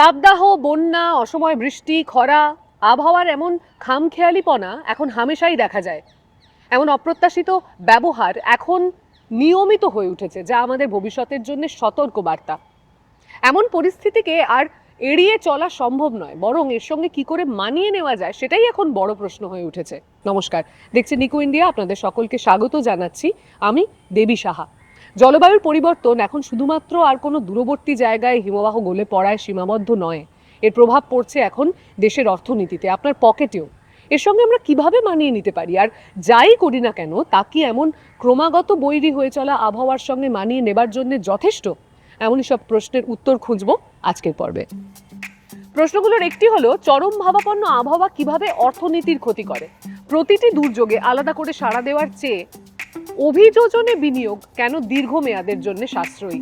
তাপদাহ, বন্যা, অসময় বৃষ্টি, খরা, আবহাওয়ার এমন খামখেয়ালিপনা এখন হামেশাই দেখা যায়। এমন অপ্রত্যাশিত ব্যবহার এখন নিয়মিত হয়ে উঠেছে, যা আমাদের ভবিষ্যতের জন্য সতর্ক বার্তা এমন পরিস্থিতিকে আর এড়িয়ে চলা সম্ভব নয়, বরং এর সঙ্গে কি করে মানিয়ে নেওয়া যায় সেটাই এখন বড় প্রশ্ন হয়ে উঠেছে। নমস্কার দেখছি নিকো ইন্ডিয়া, আপনাদের সকলকে স্বাগত জানাচ্ছি। আমি দেবী সাহা। জলবায়ুর পরিবর্তন এখন শুধুমাত্র আর কোনো দূরবর্তী জায়গায় হিমবাহ গলে পড়ায় সীমাবদ্ধ নয়। এর প্রভাব পড়ছে এখন দেশের অর্থনীতিতে। আপনার পকেটেও। এর সঙ্গে আমরা কীভাবে মানিয়ে নিতে পারি? আর যাই করি না কেন, তা কি এমন ক্রমাগত বৈরী হয়ে চলা আবহাওয়ার সঙ্গে মানিয়ে নেবার জন্য যথেষ্ট? এমনই সব প্রশ্নের উত্তর খুঁজব আজকের পর্বে। প্রশ্নগুলোর একটি হলো, চরম ভাবাপন্ন আবহাওয়া কীভাবে অর্থনীতির ক্ষতি করে? প্রতিটি দুর্যোগে আলাদা করে সাড়া দেওয়ার চেয়ে অভিযোজনে বিনিয়োগ কেন দীর্ঘমেয়াদের জন্য সাশ্রয়ী?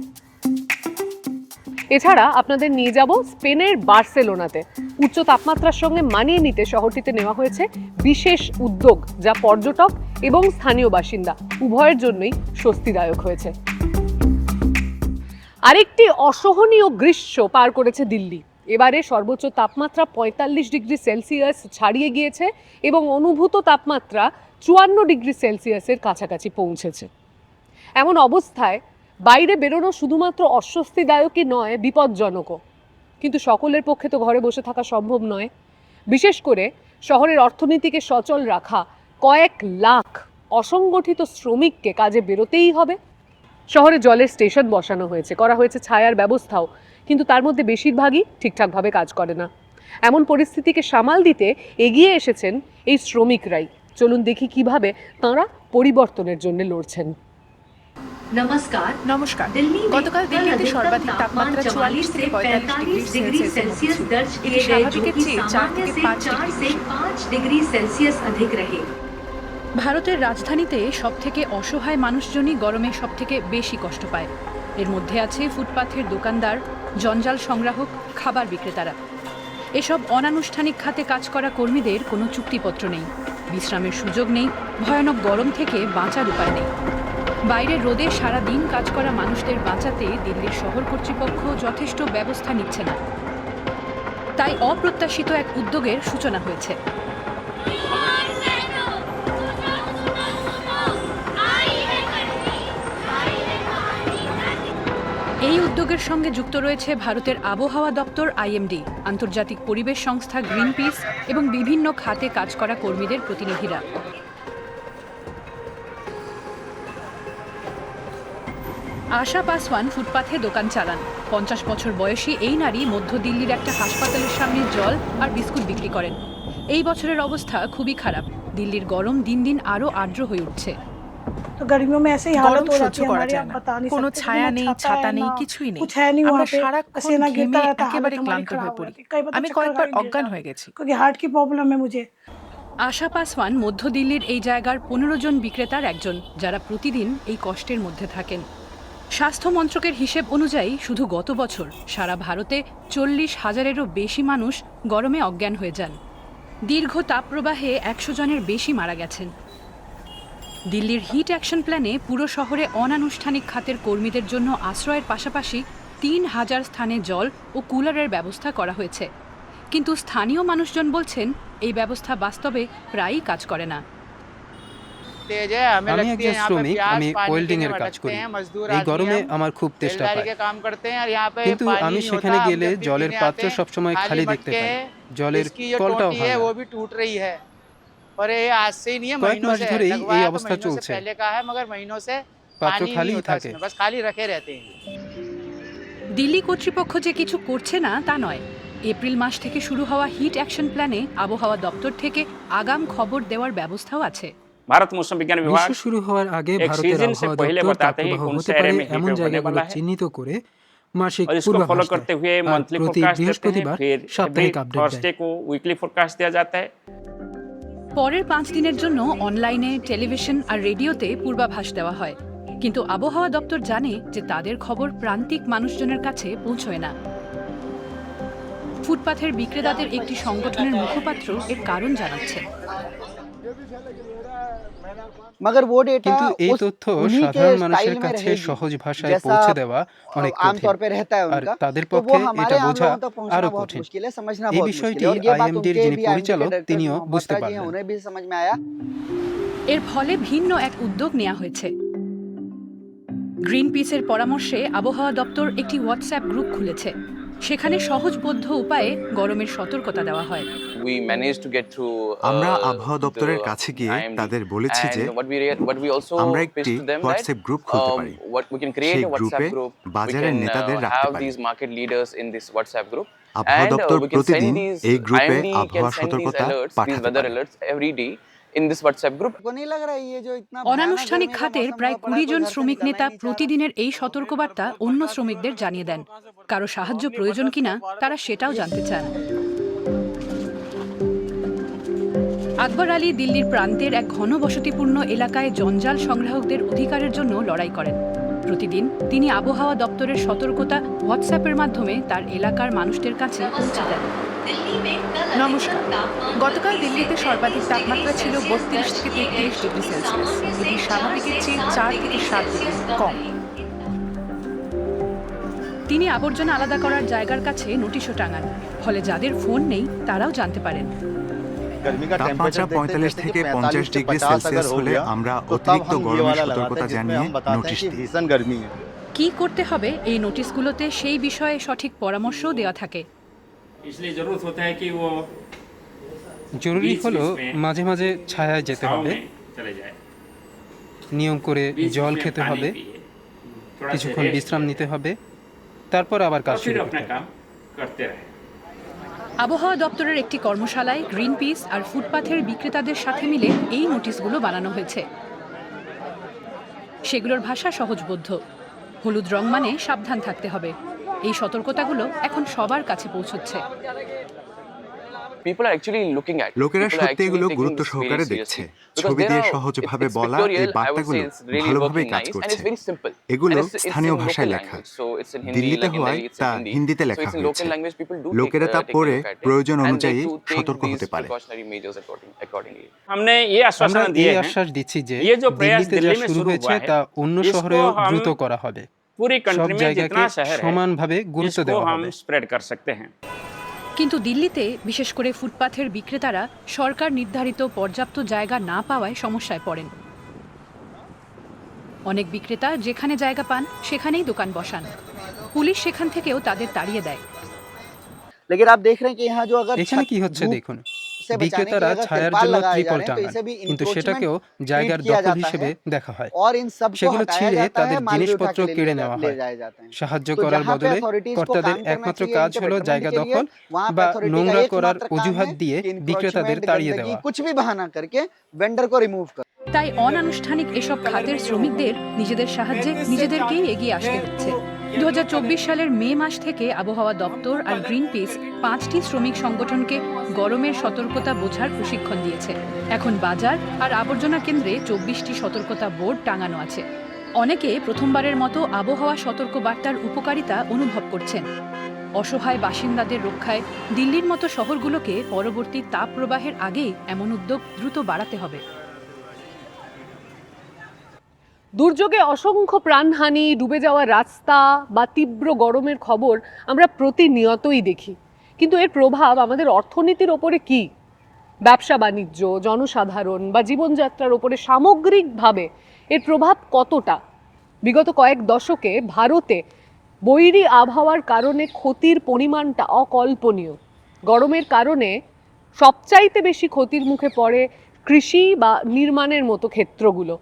এছাড়া আপনাদের নিয়ে যাব স্পেনের বার্সেলোনাতে। উচ্চ তাপমাত্রার সঙ্গে মানিয়ে নিতে শহরটিতে নেওয়া হয়েছে বিশেষ উদ্যোগ, যা পর্যটক এবং স্থানীয় বাসিন্দা উভয়ের জন্যই স্বস্তিদায়ক হয়েছে। আরেকটি অসহনীয় গ্রীষ্ম পার করেছে দিল্লি। এবারে সর্বোচ্চ তাপমাত্রা পঁয়তাল্লিশ ডিগ্রি সেলসিয়াস ছাড়িয়ে গিয়েছে এবং অনুভূত তাপমাত্রা চুয়ান্ন ডিগ্রি সেলসিয়াসের কাছাকাছি পৌঁছেছে। এমন অবস্থায় বাইরে বেরোনো শুধুমাত্র অস্বস্তিদায়কই নয়, বিপজ্জনকও। কিন্তু সকলের পক্ষে তো ঘরে বসে থাকা সম্ভব নয়। বিশেষ করে শহরের অর্থনীতিকে সচল রাখা কয়েক লাখ অসংগঠিত শ্রমিককে কাজে বেরোতেই হবে। শহরে জলের স্টেশন বসানো হয়েছে, করা হয়েছে ছায়ার ব্যবস্থাও, কিন্তু তার মধ্যে বেশিরভাগই ঠিকঠাকভাবে কাজ করে না। এমন পরিস্থিতিকে সামাল দিতে এগিয়ে এসেছেন এই শ্রমিকরাই। চলুন দেখি কিভাবে তাঁরা পরিবর্তনের জন্য লড়ছেন নমস্কার নমস্কার दिल्ली में গতকাল कल দিল্লিতে अधिकतम সর্বাধিক तापमान তাপমাত্রা চুয়াল্লিশ থেকে পঁয়তাল্লিশ ডিগ্রি डिग्री সেলসিয়াস सेल्सियस दर्ज এটি किए गए जो স্বাভাবিকের कि চেয়ে চার सामान्य থেকে से পাঁচ चार ডিগ্রি से पाँच डिग्री सेल्सियस अधिक रहे ভারতের রাজধানীতে সবথেকে অসহায় মানুষজনই গরমে সবথেকে বেশি কষ্ট পায় এর মধ্যে আছে ফুটপাথের দোকানদার জঞ্জাল সংগ্রাহক খাবার বিক্রেতারা এসব অনানুষ্ঠানিক খাতে কাজ করা কর্মীদের কোনো চুক্তিপত্র নেই বিশ্রামের সুযোগ নেই, ভয়ানক গরম থেকে বাঁচার উপায় নেই। বাইরে রোদে সারা দিন কাজ করা মানুষদের বাঁচাতে দিল্লির শহর কর্তৃপক্ষ যথেষ্ট ব্যবস্থা নিচ্ছে না। তাই অপ্রত্যাশিত এক উদ্যোগের সূচনা হয়েছে। উদ্যোগের সঙ্গে যুক্ত রয়েছে ভারতের আবহাওয়া দপ্তর, আইএমডি। আন্তর্জাতিক পরিবেশ সংস্থা গ্রিন পিস এবং বিভিন্ন খাতে কাজ করা কর্মীদের প্রতিনিধিরা। আশা পাসওয়ান ফুটপাথে দোকান চালান। পঞ্চাশ বছর বয়সী এই নারী মধ্য দিল্লির একটা হাসপাতালের সামনে জল আর বিস্কুট বিক্রি করেন। এই বছরের অবস্থা খুবই খারাপ। দিল্লির গরম দিন দিন আরও আর্দ্র হয়ে উঠছে। तो गर्मियों में ऐसे ही গরম हालत हो সহ্য जाती है করা हमारी যায় आप না बता नहीं কোনো सकते ছায়া ना নেই छाता ছাতা है, নেই ना কিছুই নেই कुछ है नहीं আমরা वहाँ पे সারাক্ষণ पसीना ঘেমে गिरता रहता है একেবারে हालत हमारी ক্লান্ত खराब হয়ে हो পড়ি जाती है कई बार तो আমি चक्कर কয়েকবার आ गया অজ্ঞান था, হয়ে গেছি क्योंकि हार्ट की प्रॉब्लम है मुझे আশা পাসওয়ান মধ্য দিল্লির এই জায়গার পনেরো জন বিক্রেতার একজন যারা প্রতিদিন এই কষ্টের মধ্যে থাকেন স্বাস্থ্য মন্ত্রকের হিসেব অনুযায়ী শুধু গত বছর সারা ভারতে চল্লিশ হাজারেরও বেশি মানুষ গরমে অজ্ঞান হয়ে যান দীর্ঘ তাপপ্রবাহে একশো জনের বেশি মারা গেছেন দিল্লির হিট অ্যাকশন প্ল্যানে পুরো শহরে অনানুষ্ঠানিক খাতের কর্মীদের জন্য আশ্রয়ের পাশাপাশি তিন হাজার স্থানে জল ও কুলারের ব্যবস্থা করা হয়েছে। কিন্তু স্থানীয় মানুষজন বলছেন এই ব্যবস্থা বাস্তবে প্রায়ই কাজ করে না। আমি একজন শ্রমিক আমি ওয়েল্ডিং এর কাজ করি। এই গরমে আমার। খুব তেষ্টা পায়। কিন্তু আমি সেখানে গেলে জলের পাত্র সবসময় খালি দেখতে পাই। জলের কলটাও ভাঙা और ये आज से ही नहीं है কয়েক महीनों মাস से है ধরেই এই लगवाया तो অবস্থা महीनों से চলছে। पहले का है मगर महीनों से পাত্র पानी ही नहीं খালিই होता থাকে इसमें, बस खाली रखे रहते हैं দিল্লি কর্তৃপক্ষ যে কিছু করছে না তা নয় এপ্রিল মাস থেকে শুরু হওয়া হিট অ্যাকশন প্ল্যানে আবহাওয়া দপ্তর থেকে আগাম খবর দেওয়ার ব্যবস্থাও আছে भारत मौसम विज्ञान বিশ্ব विभाग শুরু হওয়ার আগে এক ভারতের season से আবহাওয়া पहले দপ্তর बताते हैं তাপপ্রবাহ कौन হতে से পারে area में heat এমন wave होने জায়গাগুলো वाला है। চিহ্নিত করে মাসিক और इसको फॉलो পূর্বাভাস करते দেয়। हुए আর मंथली প্রতি फोरकास्ट देते हैं বৃহস্পতিবার फिर সাপ্তাহিক আপডেট দেয় थर्सडे को वीकली फोरकास्ट दिया जाता है পরের পাঁচ দিনের জন্য অনলাইনে, টেলিভিশন আর রেডিওতে পূর্বাভাস দেওয়া হয়। কিন্তু আবহাওয়া দপ্তর জানে যে তাদের খবর প্রান্তিক মানুষজনের কাছে পৌঁছয় না। ফুটপাথের বিক্রেতাদের একটি সংগঠনের মুখপাত্র এর কারণ জানাচ্ছে কিন্তু এই তথ্য সাধারণ মানুষের কাছে সহজ ভাষায় পৌঁছে দেওয়া অনেক তাদের পক্ষে এটা বোঝা আরও কঠিন। বিষয়টি যিনি পরিচালক তিনিও বুঝতে পারলেন। এর ফলে ভিন্ন এক উদ্যোগ নেওয়া হয়েছে। গ্রিন পিসের পরামর্শে আবহাওয়া দপ্তর একটি হোয়াটসঅ্যাপ গ্রুপ খুলেছে। সেখানে সহজবোধ্য উপায়ে গরমের সতর্কতা দেওয়া হয়। আমরা আবহাওয়া দপ্তরের কাছে গিয়ে তাদের বলেছি যে আমরা একটি হোয়াটসঅ্যাপ গ্রুপ খুলতে পারি। সেই গ্রুপে বাজারের নেতাদের রাখতে পারি। আবহাওয়া দপ্তর প্রতিদিন এই গ্রুপে আবহাওয়া সতর্কতা পাঠাতে অনানুষ্ঠানিক খাতের প্রায় কুড়ি জন শ্রমিক নেতা প্রতিদিনের এই সতর্কবার্তা অন্য শ্রমিকদের জানিয়ে দেন। কারও সাহায্য প্রয়োজন কিনা তারা সেটাও জানতে চান। আকবর আলী দিল্লির প্রান্তের এক ঘনবসতিপূর্ণ এলাকায় জঞ্জাল সংগ্রাহকদের অধিকারের জন্য লড়াই করেন। প্রতিদিন তিনি আবহাওয়া দপ্তরের সতর্কতা হোয়াটসঅ্যাপের মাধ্যমে তার এলাকার মানুষদের কাছে পৌঁছে দেন। নমস্কার। গতকাল দিল্লিতে সর্বাধিক তাপমাত্রা ছিল বত্রিশ থেকে তেত্রিশ ডিগ্রি সেলসিয়াস। এটি স্বাভাবিকের চেয়ে চার থেকে সাত ডিগ্রি কম। তিনি আবর্জনা আলাদা করার জায়গার কাছে নোটিশও টাঙান। ফলে যাদের ফোন নেই, তারাও জানতে পারেন। তাপমাত্রা পঁয়তাল্লিশ থেকে পঞ্চাশ ডিগ্রি সেলসিয়াস হলে আমরা অতিরিক্ত গরমের সতর্কতা জানিয়ে নোটিশ দিই। কি করতে হবে এই নোটিশগুলোতে সেই বিষয়ে সঠিক পরামর্শও দেওয়া থাকে? জরুরি হলো মাঝে মাঝে ছায়ায় যেতে হবে। নিয়ম করে জল খেতে হবে। কিছুক্ষণ বিশ্রাম নিতে হবে। তারপর আবার কাজ শুরু করতে হবে। আবহাওয়া দপ্তরের একটি কর্মশালায় গ্রিন পিস আর ফুটপাথের বিক্রেতাদের সাথে মিলে এই নোটিশগুলো বানানো হয়েছে। সেগুলোর ভাষা সহজবোধ্য। হলুদ রং মানে সাবধান থাকতে হবে। এই সতর্কতাগুলো এখন সবার কাছে পৌঁছচ্ছে। people are actually looking at লোকেরা People are সত্যি এগুলো actually taking গুরুত্ব this very সহকারে seriously. দেখছে Because ছবি there দিয়ে are- সহজভাবে it's বলা এই pictorial, I would say বার্তাগুলো it's really ভালোভাবেই working কাজ nice and করছে it's very simple. এগুলো And it's- it's স্থানীয় in ভাষায় local লেখা language. So it's in Hindi, দিল্লিতে like in হওয়ায় Delhi, it's in তা Hindi. হিন্দিতে So লেখা it's in হয়েছে local language, people do take, লোকেরা uh, তা take a পড়ে look at it. প্রয়োজন And they অনুযায়ী do take সতর্ক these হতে পারে precautionary measures according- accordingly. हमने ये আমরা आश्वासन এই दिए हैं আশ্বাস দিচ্ছি যে ये जो प्रयास দিল্লিতে যা दिल्ली में শুরু शुरू হয়েছে हुआ है, তা অন্য इसको শহরেও हम দ্রুত করা হবে पूरी সব कंट्री में জায়গাকে जितना शहर है সমানভাবে গুরুত্ব इसको দেওয়া हम হবে स्प्रेड कर सकते हैं কিন্তু দিল্লিতে বিশেষ করে ফুটপাথের বিক্রেতারা সরকার নির্ধারিত পর্যাপ্ত জায়গা না পাওয়ায় সমস্যায় পড়েন। অনেক বিক্রেতা যেখানে জায়গা পান সেখানেই দোকান বসান। পুলিশ সেখান থেকেও তাদের তাড়িয়ে দেয়। এখানে কি হচ্ছে দেখুন। বিক্রেতারা ছায়ার জন্য ত্রিপল টাঙান কিন্তু সেটাকেও জায়গার দখল হিসেবে দেখা হয়। সেগুলো ছিঁড়ে তাদের জিনিসপত্র কেড়ে নেওয়া হয়। সাহায্য করার বদলে কর্তাদের একমাত্র কাজ হল জায়গা দখল বা নোংরা করার অজুহাত দিয়ে বিক্রেতাদের তাড়িয়ে দেওয়া। কিছু বাহানা করকে ভেন্ডার কো রিমুভ কর। তাই অনানুষ্ঠানিক এসব খাতের শ্রমিকদের নিজেদের সাহায্যে নিজেদেরকেই এগিয়ে আসতে হচ্ছে। দু হাজার চব্বিশ সালের মে মাস থেকে আবহাওয়া দপ্তর আর গ্রিন পিস পাঁচটি শ্রমিক সংগঠনকে গরমের সতর্কতা বোঝার প্রশিক্ষণ দিয়েছে। এখন বাজার আর আবর্জনা কেন্দ্রে চব্বিশটি সতর্কতা বোর্ড টাঙানো আছে। অনেকে প্রথমবারের মতো আবহাওয়া সতর্ক বার্তার উপকারিতা অনুভব করছেন। অসহায় বাসিন্দাদের রক্ষায় দিল্লির মতো শহরগুলোকে পরবর্তী তাপ প্রবাহের আগেই এমন উদ্যোগ দ্রুত বাড়াতে হবে। দুর্যোগে অসংখ্য প্রাণহানি, ডুবে যাওয়া রাস্তা বা তীব্র গরমের খবর আমরা প্রতিনিয়তই দেখি। কিন্তু এর প্রভাব আমাদের অর্থনীতির ওপরে কি? ব্যবসা বাণিজ্য, জনসাধারণ বা জীবনযাত্রার ওপরে সামগ্রিকভাবে এর প্রভাব কতটা? বিগত কয়েক দশকে ভারতে বৈরী আবহাওয়ার কারণে ক্ষতির পরিমাণটা অকল্পনীয়। গরমের কারণে সবচাইতে বেশি ক্ষতির মুখে পড়ে কৃষি বা নির্মাণের মতো ক্ষেত্রগুলো।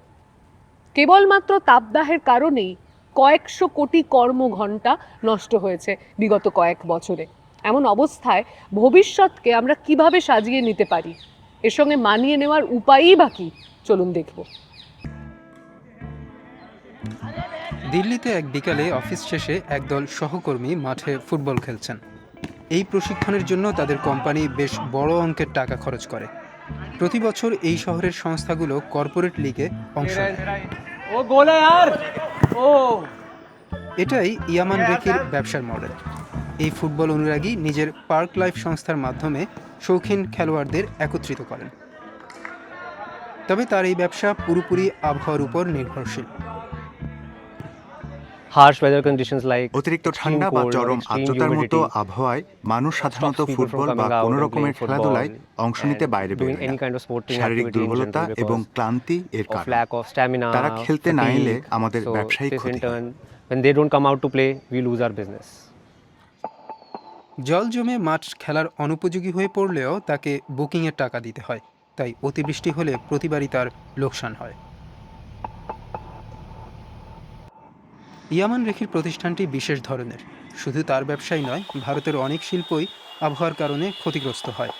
কেবলমাত্র তাপদাহের কারণেই কয়েকশো কোটি কর্মঘণ্টা নষ্ট হয়েছে বিগত কয়েক বছরে। এমন অবস্থায় ভবিষ্যৎকে আমরা কীভাবে সাজিয়ে নিতে পারি? এর সঙ্গে মানিয়ে নেওয়ার উপায়ই বা চলুন দেখব। দিল্লিতে এক বিকালে অফিস শেষে একদল সহকর্মী মাঠে ফুটবল খেলছেন। এই প্রশিক্ষণের জন্য তাদের কোম্পানি বেশ বড় অঙ্কের টাকা খরচ করে। প্রতি বছর এই শহরের সংস্থাগুলো কর্পোরেট লিগে অংশ নেয়। এটাই ইয়ামান রেকির ব্যবসার মডেল। এই ফুটবল অনুরাগী নিজের পার্ক লাইফ সংস্থার মাধ্যমে শৌখিন খেলোয়াড়দের একত্রিত করেন। তবে তার এই ব্যবসা পুরোপুরি আবহাওয়ার উপর নির্ভরশীল। অতিরিক্ত ঠান্ডা বা চরম আর্দ্রতার মতো আবহাওয়ায় মানুষ সাধারণত ফুটবল বা কোন রকমের খেলাধুলায় অংশ নিতে বাইরে শারীরিক দুর্বলতা এবং ক্লান্তি এর কারণ। তারা খেলতে না এলে আমাদের ব্যবসায়িক জল জমে মাঠ খেলার অনুপযোগী হয়ে পড়লেও তাকে বুকিংয়ের টাকা দিতে হয় তাই অতিবৃষ্টি হলে প্রতিবারই তার লোকসান হয়। ইয়ামান রেখির প্রতিষ্ঠানটি বিশেষ ধরনের। শুধু তার ব্যবসাই নয়, ভারতের অনেক শিল্পই আবহাওয়ার কারণে ক্ষতিগ্রস্ত হয়।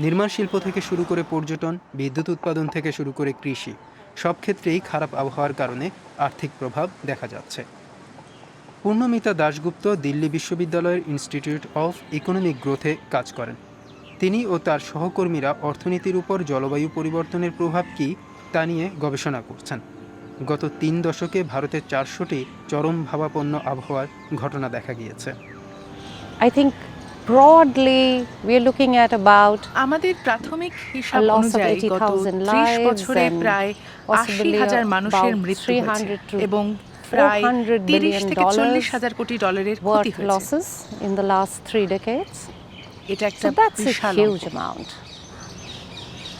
নির্মাণ শিল্প থেকে শুরু করে পর্যটন, বিদ্যুৎ উৎপাদন থেকে শুরু করে কৃষি, সব ক্ষেত্রেই খারাপ আবহাওয়ার কারণে আর্থিক প্রভাব দেখা যাচ্ছে। পূর্ণমিতা দাশগুপ্ত দিল্লি বিশ্ববিদ্যালয়ের ইনস্টিটিউট অফ ইকোনমিক গ্রোথে কাজ করেন। তিনি ও তার সহকর্মীরা অর্থনীতির উপর জলবায়ু পরিবর্তনের প্রভাব কী তা নিয়ে গবেষণা করছেন। গত তিন দশকে ভারতের চারশোটি চরম ভাবাপন্ন আবহাওয়ার ঘটনা দেখা গিয়েছে I think broadly we're looking at about আমাদের প্রাথমিক হিসাব a loss of অনুযায়ী গত 80,000 বছরে প্রায় আশি possibly হাজার মানুষের মৃত্যু হয়েছে এবং প্রায় 400 থেকে চল্লিশ dollars হাজার কোটি ডলারের ক্ষতি হয়েছে losses in the last three decades. এটা একটা বিশাল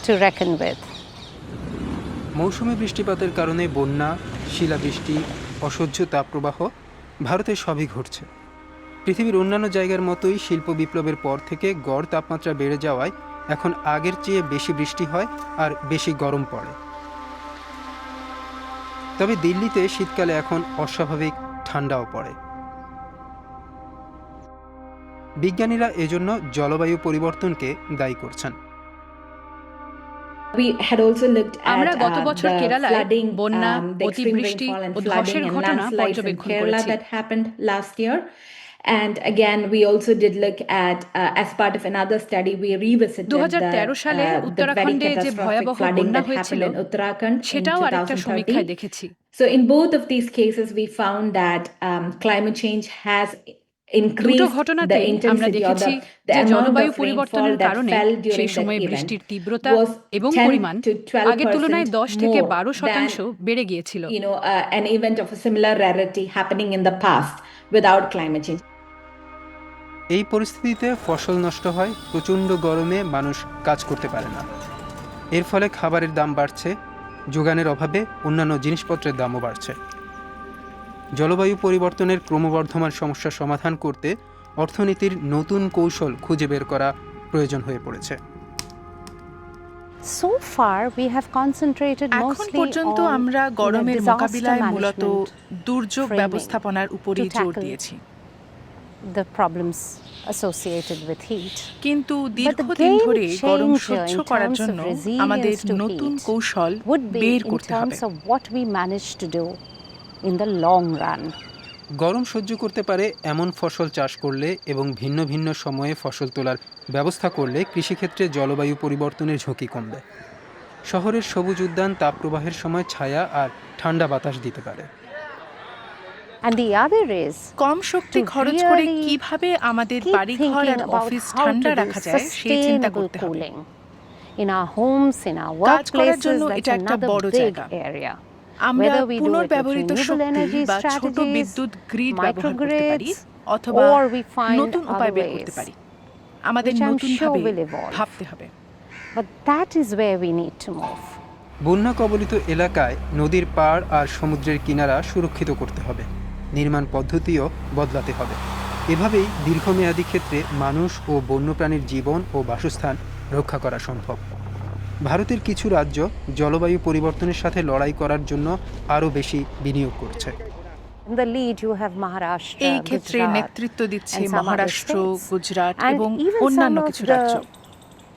to reckon with. মৌসুমি বৃষ্টিপাতের কারণে বন্যা, শিলাবৃষ্টি, অসহ্য তাপপ্রবাহ ভারতে সবই ঘটছে। পৃথিবীর অন্যান্য জায়গার মতোই শিল্প বিপ্লবের পর থেকে গড় তাপমাত্রা বেড়ে যাওয়ায় এখন আগের চেয়ে বেশি বৃষ্টি হয় আর বেশি গরম পড়ে। তবে দিল্লিতে শীতকালে এখন অস্বাভাবিক ঠান্ডাও পড়ে। বিজ্ঞানীরা এজন্য জলবায়ু পরিবর্তনকে দায়ী করছেন। আমরা গত বছর কেরালায় বন্যা অতিবৃষ্টি ও ধসের ঘটনা পর্যবেক্ষণ করেছি And again, we also did look at, uh, as part of another study, we revisited 2013 সালে the, uh, very উত্তরাখণ্ডে যে catastrophic ভয়াবহ flooding বন্যা that হয়েছিল happened in Uttarakhand in সেটাও আরেকটা 2013. সমীক্ষায় দেখেছি So in both of these cases, we found that um, climate change has এই পরিস্থিতিতে ফসল নষ্ট হয় প্রচণ্ড গরমে মানুষ কাজ করতে পারে না। এর ফলে খাবারের দাম বাড়ছে যোগানের অভাবে অন্যান্য জিনিসপত্রের দামও বাড়ছে। জলবায়ু পরিবর্তনের ক্রমবর্ধমান সমস্যা সমাধান করতে অর্থনীতির নতুন কৌশল খুঁজে বের করা প্রয়োজন হয়ে পড়েছে। So far, we have concentrated এখন পর্যন্ত আমরা গরমের মোকাবিলায় মূলত দুর্যোগ ব্যবস্থাপনার উপরই জোর দিয়েছি। the problems associated with heat. কিন্তু দীর্ঘদিন ধরে গরম সহ্য করার জন্য আমাদের নতুন কৌশল বের in করতে হবে। In the long run. গরম সহ্য করতে পারে এমন ফসল চাষ করলে এবং ভিন্ন ভিন্ন সময়ে ফসল তোলার ব্যবস্থা করলে কৃষিক্ষেত্রে জলবায়ু পরিবর্তনের ঝুঁকি কমবে শহরের সবুজ উদ্যান তাপপ্রবাহের সময় ছায়া আর ঠান্ডা বাতাস দিতে পারে কম শক্তি খরচ করে কীভাবে আমাদের বাড়িঘর আর অফিস ঠান্ডা রাখা যায় সেই চিন্তা করতে হবে in our homes, in our কাজ করার workplaces. জন্য That's এটা একটা another বড় big জায়গা। area. আমরা পুনর্ব্যবহৃত শক্তি বা ছোট বিদ্যুৎ গ্রিড ব্যবহার করতে পারি অথবা নতুন উপায় বের করতে পারি। আমাদের which নতুন ভাবে ভাবতে হবে। But that is where we need to move. বন্যা কবলিত এলাকায় নদীর পাড় আর সমুদ্রের কিনারা সুরক্ষিত করতে হবে। নির্মাণ পদ্ধতিও বদলাতে হবে। এভাবেই দীর্ঘমেয়াদী ক্ষেত্রে মানুষ ও বন্যপ্রাণীর জীবন ও বাসস্থান রক্ষা করা সম্ভব। ভারতের কিছু রাজ্য জলবায়ু পরিবর্তনের সাথে লড়াই করার জন্য আরও বেশি বিনিয়োগ করছে। এই ক্ষেত্রে নেতৃত্ব দিচ্ছে মহারাষ্ট্র গুজরাট এবং অন্যান্য কিছু রাজ্য।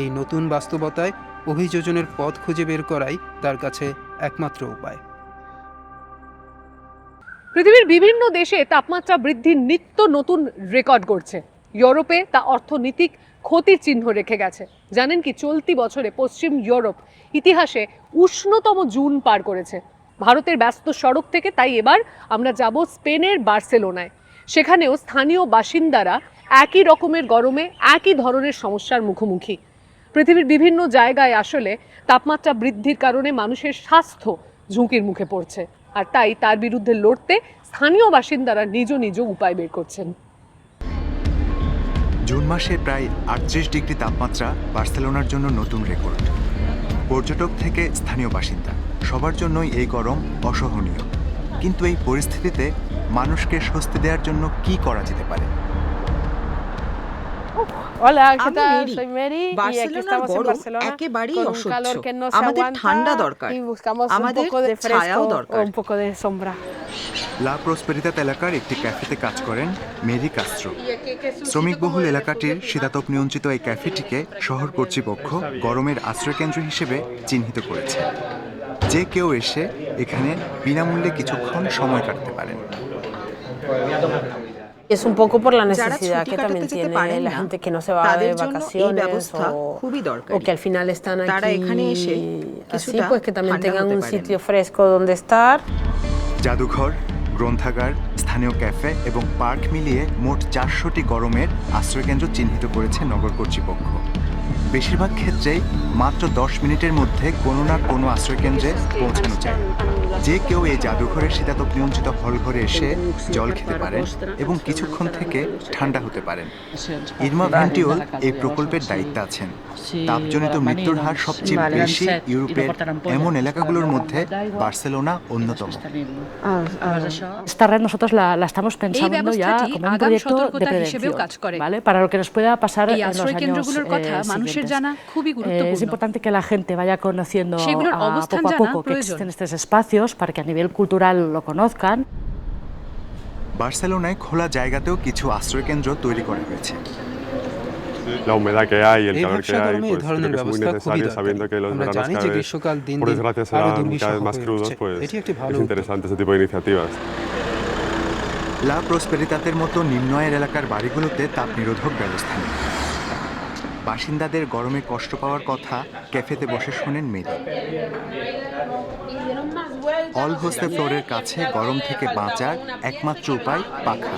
এই নতুন বাস্তবতায় অভিযোজনের পথ খুঁজে বের করাই তার কাছে একমাত্র উপায়। পৃথিবীর বিভিন্ন দেশে তাপমাত্রা বৃদ্ধির নিত্য নতুন রেকর্ড করছে ইউরোপে তা অর্থনৈতিক ক্ষতির চিহ্ন রেখে গেছে। জানেন কি, চলতি বছরে পশ্চিম ইউরোপ ইতিহাসে উষ্ণতম জুন পার করেছে। ভারতের ব্যস্ত সড়ক থেকে তাই এবার আমরা যাব স্পেনের বার্সেলোনায়। সেখানেও স্থানীয় বাসিন্দারা একই রকমের গরমে একই ধরনের সমস্যার মুখোমুখি। পৃথিবীর বিভিন্ন জায়গায় আসলে তাপমাত্রা বৃদ্ধির কারণে মানুষের স্বাস্থ্য ঝুঁকির মুখে পড়ছে। আর তাই তার বিরুদ্ধে লড়তে স্থানীয় বাসিন্দারা নিজ নিজ উপায় বের করছেন। জুন মাসে প্রায় আটত্রিশ ডিগ্রি তাপমাত্রা বার্সেলোনার জন্য নতুন রেকর্ড। পর্যটক থেকে স্থানীয় বাসিন্দা, সবার জন্যই এই গরম অসহনীয়। কিন্তু এই পরিস্থিতিতে মানুষকে স্বস্তি দেওয়ার জন্য কি করা যেতে পারে? Hola, ¿qué আমি tal? Mary. Soy Mary y aquí বার্সেলোনার estamos en গরম Barcelona. একেবারেই con un calor que no se আমাদের aguanta ঠান্ডা দরকার y buscamos un আমাদের poco de ছায়াও fresco দরকার o un poco de sombra. লা প্রসপেরিতাত এলাকার একটি ক্যাফেতে কাজ করেন মেরি শ্রমিকবহুল এলাকাটির শীতাতপ নিয়ন্ত্রিত এই ক্যাফেটিকে শহর কর্তৃপক্ষ গরমের আশ্রয়কেন্দ্র হিসেবে চিহ্নিত করেছে যে কেউ এসে এখানে বিনামূল্যে কিছুক্ষণ সময় কাটতে পারেন Es un poco por la necesidad que también tiene la gente que no se va de vacaciones o, o que al final están aquí তারা এখানে এসে así pues que también tengan un sitio fresco donde estar. জাদুঘর গ্রন্থাগার স্থানীয় cafe এবং park মিলিয়ে মোট চারশোটি গরমের আশ্রয়কেন্দ্র চিহ্নিত করেছে নগর কর্তৃপক্ষ বেশিরভাগ ক্ষেত্রেই মাত্র দশ মিনিটের মধ্যে কোনো না কোনো আশ্রয়কেন্দ্রে পৌঁছানো যায়। যে কেউ এই জাদুঘরের শীতাতপ নিয়ন্ত্রিত হলঘরে এসে জল খেতে পারেন এবং কিছুক্ষণ থেকে ঠান্ডা হতে পারেন। ইরমা ভেন্টিওল এই প্রকল্পের দায়িত্বে আছেন। তাপজনিত মৃত্যুর হার সবচেয়ে বেশি ইউরোপের এমন এলাকাগুলোর মধ্যে বার্সেলোনা অন্যতম। Esta red nosotros la, la estamos pensando ya como un proyecto de prevención, কাজ করে। ¿vale? Para lo que nos pueda pasar en los años কথা eh, মানুষের siguientes. জানা খুবই Eh, es গুরুত্বপূর্ণ importante que la gente vaya conociendo সেগুলোর a অবস্থান poco a জানা poco que প্রয়োজন। existen estos espacios para que a nivel cultural lo conozcan. বার্সেলোনায় খোলা জায়গাতেও কিছু আশ্রয়কেন্দ্র তৈরি করা হয়েছে La humedad que hay, el এই calor que ব্যবসা hay, গরমে এই pues ধরনের creo que es muy ব্যবস্থা খুবই necesario sabiendo que দরকারি los আমরা veranos জানি cada যে vez, গ্রীষ্মকাল দিন por দিন desgracia, আরো serán দুর্বিষহ cada vez más হয়ে crudos, উঠছে pues এটি একটি ভালো es উদ্যোগ। interesante ese tipo de iniciativas. লা প্রসপেরিতাতের মতো নিম্ন আয়ের এলাকার বাড়িগুলোতে তাপ নিরোধক ব্যবস্থা নেই বাসিন্দাদের গরমে কষ্ট পাওয়ার কথা ক্যাফেতে বসে শোনেন মেরি অল হোস্টে ফ্লোরের কাছে গরম থেকে বাঁচার একমাত্র উপায় পাখা।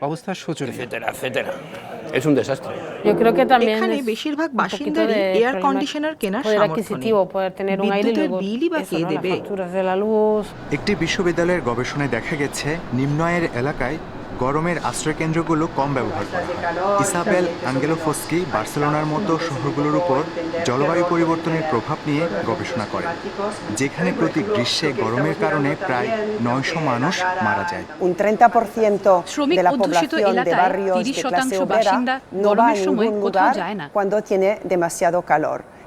অবস্থা সচল Es un desastre. Yo creo que también এখানে es বেশিরভাগ un poquito বাসিন্দারই de এয়ার কন্ডিশনার কেনার poder সামর্থ্য নেই adquisitivo, poder tener un aire বিদ্যুতের luego বিলই বা eso, কে ¿no? las দেবে facturas de la luz. একটি বিশ্ববিদ্যালয়ের গবেষণায় দেখা গেছে নিম্ন আয়ের এলাকায় গরমের আশ্রয়কেন্দ্রগুলো কম ব্যবহার করে। ইসাবেল আঙ্গেলোফস্কি বার্সেলোনার মতো শহরগুলোর উপর জলবায়ু পরিবর্তনের প্রভাব নিয়ে গবেষণা করেন যেখানে প্রতি গ্রীষ্মে গরমের কারণে প্রায় নয়শো মানুষ মারা যায়। Un 30% শ্রমিক অধ্যুষিত এলাকায় তিরিশ শতাংশ বাসিন্দা গরমের সময় কোথাও যায় না.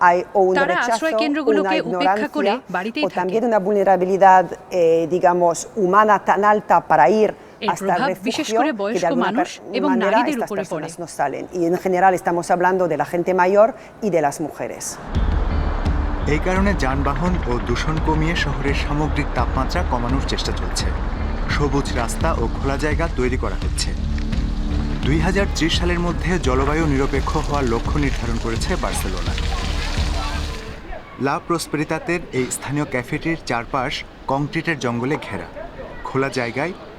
Hay o rechazo, আশ্রয় una কেন্দ্রগুলোকে উপেক্ষা করে ignorancia বাড়িতেই o থাকে। también una vulnerabilidad, eh, digamos, humana tan alta para ir hasta refugio que de alguna মানুষ per- এবং manera estas personas no salen. Y en general estamos hablando de la gente mayor y de las mujeres. এই কারণে যানবাহন ও দূষণ কমিয়ে শহরের সামগ্রিক তাপমাত্রা কমানোর চেষ্টা চলছে। সবুজ রাস্তা ও খোলা জায়গা তৈরি করা হচ্ছে। দুই হাজার ত্রিশ সালের মধ্যে জলবায়ু নিরপেক্ষ হওয়ার লক্ষ্য নির্ধারণ করেছে বার্সেলোনা। লা প্রসপেরিতাতের এই স্থানীয় ক্যাফেটির চারপাশ কংক্রিটের জঙ্গলে ঘেরা। খোলা জায়গায়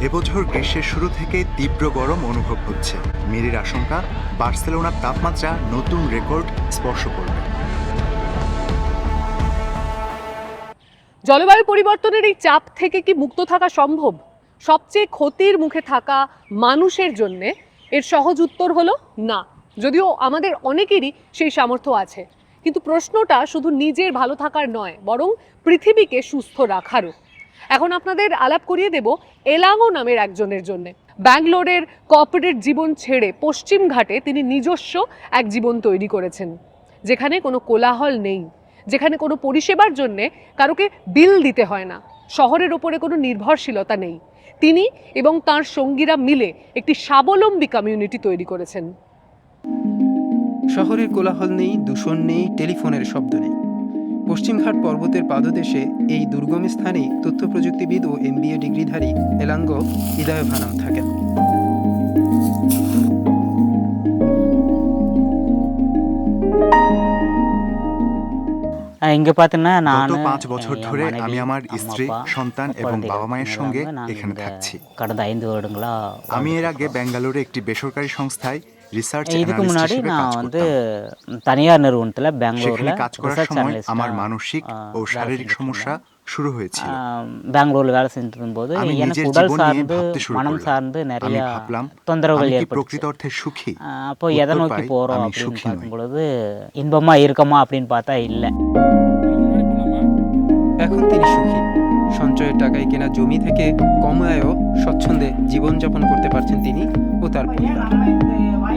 এবছর গ্রীষ্মের শুরু থেকে তীব্র গরম অনুভব হচ্ছে। মেরির আশঙ্কা, বার্সেলোনার তাপমাত্রা নতুন রেকর্ড স্পর্শ করবে। জলবায়ু পরিবর্তনের এই চাপ থেকে কি মুক্ত থাকা সম্ভব? সবচেয়ে ক্ষতির মুখে থাকা মানুষের জন্যে এর সহজ উত্তর হলো না। যদিও আমাদের অনেকেরই সেই সামর্থ্য আছে। কিন্তু প্রশ্নটা শুধু নিজের ভালো থাকার নয়, বরং পৃথিবীকে সুস্থ রাখারও। এখন আপনাদের আলাপ করিয়ে দেব এলাঙ্গো নামের একজনের জন্য। ব্যাঙ্গালোরের কর্পোরেট জীবন ছেড়ে পশ্চিম ঘাটে তিনি নিজস্ব এক জীবন তৈরি করেছেন, যেখানে কোনো কোলাহল নেই, যেখানে কোনো পরিষেবার জন্যে কারোকে বিল দিতে হয় না, শহরের ওপরে কোনো নির্ভরশীলতা নেই। তিনি এবং তার সঙ্গীরা মিলে একটি স্বাবলম্বী কমিউনিটি তৈরি করেছেন। শহরের কোলাহল নেই, দূষণ নেই, টেলিফোনের শব্দ নেই। পশ্চিমঘাট পর্বতের পাদদেশে এই দুর্গম স্থানে তথ্য প্রযুক্তিবিদ ও এমবিএ ডিগ্রিধারী এলাঙ্গ হৃদয়ভানাম থাকেন। গত পাঁচ বছর ধরে আমি আমার স্ত্রী সন্তান এবং বাবা মায়ের সঙ্গে এখানে থাকছি। আমি এর আগে ব্যাঙ্গালোরে একটি বেসরকারি সংস্থায় রিসার্চ இதுக்கு অ্যানালিস্ট முன்னாடி হিসেবে কাজ நான் வந்து করতাম தனியார் நிறுவனத்தில் பெங்களூரில் সেখানে কাজ করার রিসার্চ সময় অ্যানালিস্ট আমার মানসিক ও শারীরিক সমস্যা শুরু হয়েছিল பெங்களூரில் வேலை செஞ்சுட்டு இருக்கும்போது আমি எனக்கு নিজের உடல் জীবন নিয়ে சார்ந்து ভাবতে শুরু மனம் করলাম சார்ந்து আমি நிறைய ভাবলাম தொந்தரவுகள் আমি কি ஏற்பட்டுச்சு প্রকৃত অর্থে সুখী அப்போ எதை উত্তর நோக்கி পাই, போகிறோம் আমি அப்படின்னு সুখী নই பார்க்கும் பொழுது இன்பமா இருக்கமா அப்படின்னு பார்த்தா இல்லை এখন তিনি সুখী সঞ্চয়ের টাকায় কেনা জমি থেকে কম আয়েও স্বচ্ছন্দে জীবনযাপন করতে পারছেন তিনি ও তার পরিবার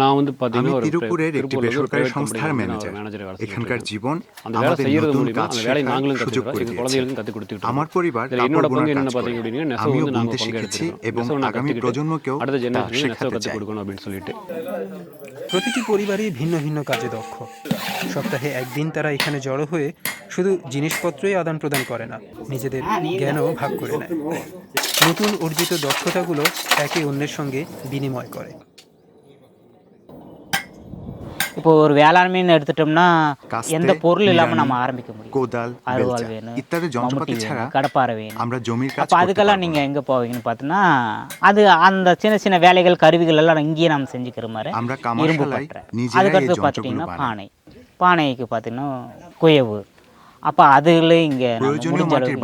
நான் வந்து আমি பார்த்தீங்கன்னா ஒரு তিরুপুরের একটি திருப்பூர்ல ஒரு বেসরকারি private সংস্থার company ல ম্যানেজার manager வேலை এখানকার செஞ்சுட்டு জীবন அந்த வேலை আমাদের செய்யறது নতুন மூலியமா কাজ அந்த வேலையை শেখার நாங்களும் সুযোগ கற்றுக்கிறோம் করে எங்கள் দিয়েছে குழந்தைகளுக்கும் கற்றுக் கொடுத்துட்டு আমার পরিবার இதில் কাপড় என்னோட বোনার பங்கு কাজ என்ன করে பார்த்தீங்க அப்படின்னா நெசவு আমিও வந்து বুনতে நாங்கள் பங்கு শিখেছি எடுத்துக்கிறோம் এবং நெசவு நான் আগামী கற்றுக்கிட்டு প্রজন্মকেও அடுத்த তা ஜெனரேஷனுக்கு நெசவு শেখাতে கற்றுக் চাই கொடுக்கணும் அப்படின்னு சொல்லிட்டு প্রতিটি পরিবারই ভিন্ন ভিন্ন কাজে দক্ষ সপ্তাহে একদিন তারা এখানে জড়ো হয়ে শুধু জিনিসপত্রই আদান প্রদান করে না নিজেদের জ্ঞানও ভাগ করে নেয় নতুন অর্জিত দক্ষতাগুলো একে অন্যের সঙ্গে বিনিময় করে இப்போ ஒரு வேளாண்மைன்னு எடுத்துட்டோம்னா எந்த பொருள் இல்லாம நம்ம ஆரம்பிக்க முடியும்? কোদাল அருவாள் வேணும் ইত্যাদি যন্ত্রপাতি கடப்பாறை வேணும் அப்போ அதுக்கெல்லாம் நீங்க எங்க போவீங்கன்னு பார்த்தீங்கன்னா அது அந்த சின்ன சின்ன வேலைகள் கருவிகள் எல்லாம் இங்கேயே நாம் செஞ்சுக்கிற மாதிரி আমরা இரும்பு কামাশালায় பற்ற அதுக்கடுத்து যন্ত্রগুলো பானை. பானைக்கு பார்த்தீங்கன்னா குயவு. அப்போ அதில் இங்கே প্রয়োজনীয় মাটির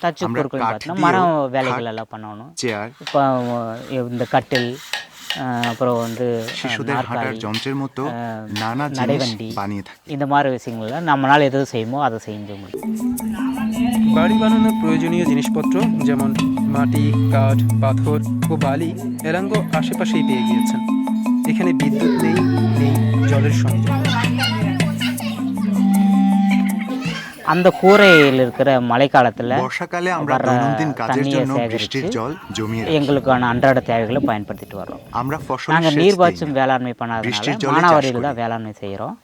தச்சு பொருட்கள் பார்த்தீங்கன்னா மரம் வேலைகள் எல்லாம் பண்ணணும். இப்போ இந்த கட்டில் அப்புறம் வந்து அஹ், শিশুদের হাঁটার நாற்காலி যন্ত্রের মতো அஹ், নানা জিনিস நடைவண்டி বানিয়ে থাকি இந்த மாதிரி விஷயங்கள்ல நம்மளால் எது செய்யுமோ அதை செஞ்ச முடியும் বাড়ি বানানোর প্রয়োজনীয় জিনিসপত্র যেমন মাটি কাঠ পাথর ও বালি এলাঙ্গ আশেপাশেই পেয়ে গিয়েছেন এখানে বিদ্যুৎ নেই নেই জলের সংযোগ அந்த கூரையில் இருக்கிற மழைக்காலத்தில் বর্ষাকালে தண்ணியை எங்களுக்கான அன்றாட தேவைகளை பயன்படுத்திட்டு வர்றோம் நாங்கள் সেচ வேளாண்மை বৃষ্টির জলে தான் வேளாண்மை செய்கிறோம்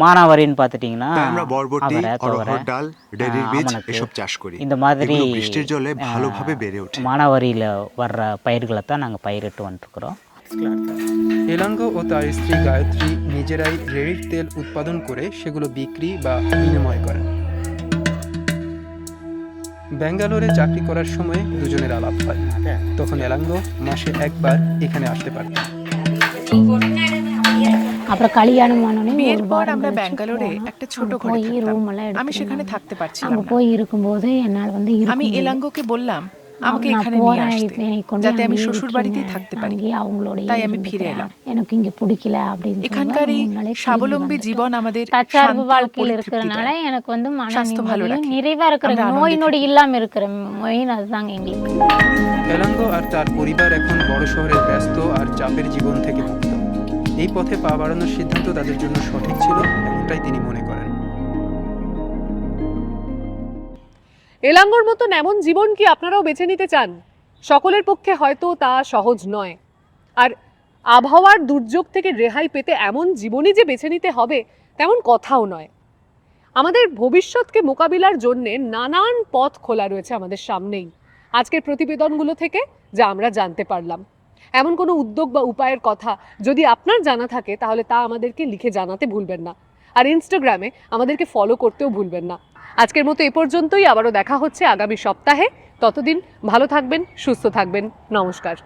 மானாவரின்னு பார்த்துட்டிங்கன்னா இந்த மாதிரி மானாவரியில் வர்ற பயிர்களை தான் நாங்கள் பயிரிட்டு வந்துருக்குறோம் ক্লার্কা। এলাঙ্গা ও তার স্ত্রী গায়ত্রী নিজেরাই রেড়ির তেল উৎপাদন করে সেগুলো বিক্রি বা বিনিময় করে ব্যাঙ্গালোরে চাকরি করার সময় দুজনের আলাপ হয়। তখন এলাঙ্গ মাসে একবার এখানে আসতে পারত বিয়ের পর আমরা ব্যাঙ্গালোরে একটা ছোট ঘরে আমি সেখানে থাকতে পারছিলাম আমি এলাঙ্গকে বললাম আমাকে நான் এখানে নিয়ে போறேன், আসতে இப்ப என்னை கொண்டு যাতে আমি அங்கேயே শ্বশুর বাড়িতেই விட்டுருங்க. থাকতে পারি அங்கேயே அவங்களோடயே তাই আমি ফিরে இருந்துக்கிறேன். এলাম எனக்கு இங்க பிடிக்கல அப்படின்னு சொல்லி এখানকার এই மூணு நாளைக்கு திரும்பி স্বাবলম্বী வந்துட்டோம். জীবন আমাদের தற்சார்பு শান্তি ও வாழ்க்கையில் পরিতৃপ্তি இருக்கிறதுனால দেয়। எனக்கு வந்து மன স্বাস্থ্য ভালো நிம்மதியும் রাখে நிறைவா இருக்கிற আমরা நோய் আনন্দে நொடி இல்லாம இருக்கிற மெயின் அதுதாங்க எங்களுக்கு এলাঙ্গ আর তার পরিবার এখন বড় শহরের ব্যস্ত আর চাপের জীবন থেকে মুক্ত এই পথে পা বাড়ানোর সিদ্ধান্ত তাদের জন্য সঠিক ছিল এমনটাই তিনি মনে করেন এলাঙ্গর মতন এমন জীবন কি আপনারাও বেছে নিতে চান? সকলের পক্ষে হয়তো তা সহজ নয়। আর আবহাওয়ার দুর্যোগ থেকে রেহাই পেতে এমন জীবনই যে বেছে নিতে হবে, তেমন কথাও নয়। আমাদের ভবিষ্যৎকে মোকাবিলার জন্যে নানান পথ খোলা রয়েছে আমাদের সামনেই। আজকের প্রতিবেদনগুলো থেকে যা আমরা জানতে পারলাম। এমন কোনো উদ্যোগ বা উপায়ের কথা যদি আপনার জানা থাকে, তাহলে তা আমাদেরকে লিখে জানাতে ভুলবেন না। আর ইনস্টাগ্রামে আমাদেরকে ফলো করতেও ভুলবেন না। আজকের মতো এ পর্যন্তই। আবারও দেখা হচ্ছে আগামী সপ্তাহে। ততদিন ভালো থাকবেন, সুস্থ থাকবেন। নমস্কার।